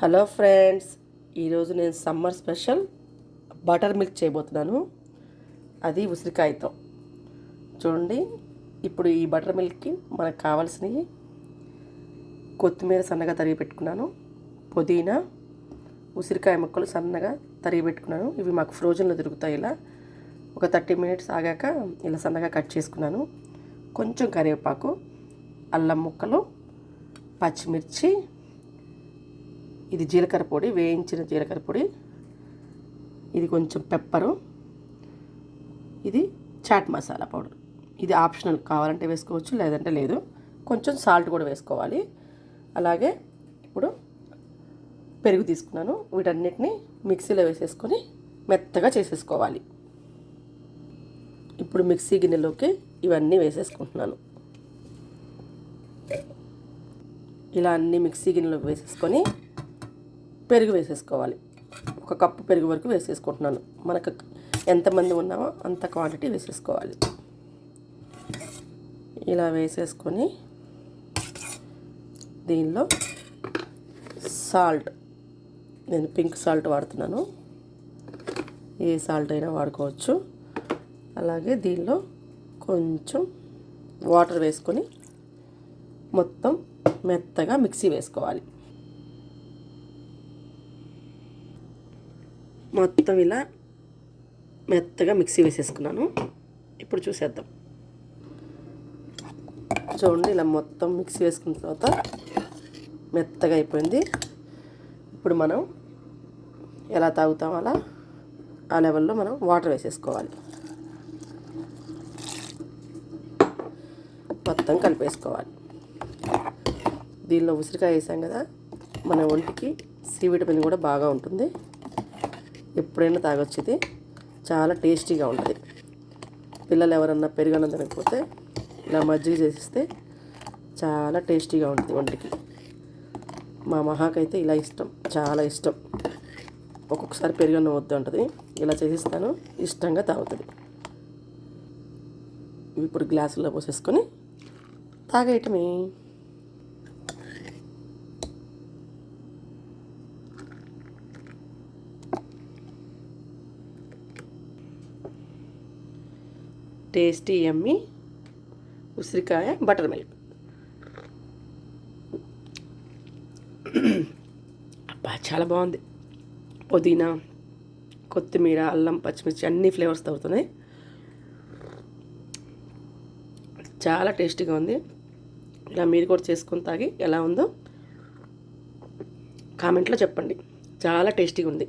Hello friends ఈరోజు నేను summer special butter milk చేయబోతున్నాను. అది ఉసిరికాయతో. చూడండి ఇప్పుడు ఈ బటర్ మిల్క్కి మనకు కావాల్సినవి కొత్తిమీర సన్నగా తరిగి పెట్టుకున్నాను. పుదీనా ఉసిరికాయ ముక్కలు సన్నగా తరిగి పెట్టుకున్నాను. ఇవి మాకు ఫ్రోజన్లో దొరుకుతాయి ఇలా. ఒక థర్టీ మినిట్స్ ఆగాక ఇలా సన్నగా కట్ చేసుకున్నాను. కొంచెం కరివేపాకు అల్లం ముక్కలు పచ్చిమిర్చి ఇది జీలకర్ర పొడి వేయించిన జీలకర్ర పొడి. ఇది కొంచెం పెప్పరు. ఇది చాట్ మసాలా పౌడర్. ఇది ఆప్షనల్ కావాలంటే వేసుకోవచ్చు లేదంటే లేదు. కొంచెం సాల్ట్ కూడా వేసుకోవాలి. అలాగే ఇప్పుడు పెరుగు తీసుకున్నాను. వీటన్నిటిని మిక్సీలో వేసేసుకొని మెత్తగా చేసేసుకోవాలి. ఇప్పుడు మిక్సీ గిన్నెలోకి ఇవన్నీ వేసేసుకుంటున్నాను. ఇలా అన్నీ మిక్సీ గిన్నెలో వేసేసుకొని పెరుగు వేసేసుకోవాలి. ఒక కప్పు పెరుగు వరకు వేసేసుకుంటున్నాను. మనకు ఎంతమంది ఉన్నామో అంత క్వాంటిటీ వేసేసుకోవాలి. ఇలా వేసేసుకొని దీనిలో సాల్ట్ నేను పింక్ సాల్ట్ వాడుతున్నాను. ఏ సాల్ట్ అయినా వాడుకోవచ్చు. అలాగే దీనిలో కొంచెం వాటర్ వేసుకొని మొత్తం మెత్తగా మిక్సీ వేసుకోవాలి. మొత్తం ఇలా మెత్తగా మిక్సీ వేసేసుకున్నాను. ఇప్పుడు చూసేద్దాం. చూడండి ఇలా మొత్తం మిక్సీ వేసుకున్న తర్వాత మెత్తగా అయిపోయింది. ఇప్పుడు మనం ఎలా తాగుతాం అలా ఆ లెవెల్లో మనం వాటర్ వేసేసుకోవాలి. మొత్తం కలిపేసుకోవాలి. దీనిలో ఉసిరికాయ వేసాం కదా మన ఒంటికి సి విటమిన్ కూడా బాగా ఉంటుంది. ఎప్పుడైనా తాగొచ్చు ఇది చాలా టేస్టీగా ఉంటుంది. పిల్లలు ఎవరన్నా పెరుగన్నం తినకపోతే ఇలా మజ్జిగ చేసిస్తే చాలా టేస్టీగా ఉంటుంది వంటికి మా మహాకైతే ఇలా ఇష్టం చాలా ఇష్టం. ఒక్కొక్కసారి పెరుగన్నం వద్దు ఉంటుంది ఇలా చేసిస్తాను ఇష్టంగా తాగుతుంది. ఇప్పుడు గ్లాసులో పోసేసుకొని తాగేయటమే. టేస్టీ ఎమ్మి ఉసిరికాయ బటర్ మిల్క్. అబ్బా చాలా బాగుంది. పుదీనా కొత్తిమీర అల్లం పచ్చిమిర్చి అన్ని ఫ్లేవర్స్ తగ్గుతున్నాయి చాలా టేస్టీగా ఉంది. ఇలా మీరు కూడా చేసుకొని తాగి ఎలా ఉందో కామెంట్లో చెప్పండి. చాలా టేస్టీగా ఉంది.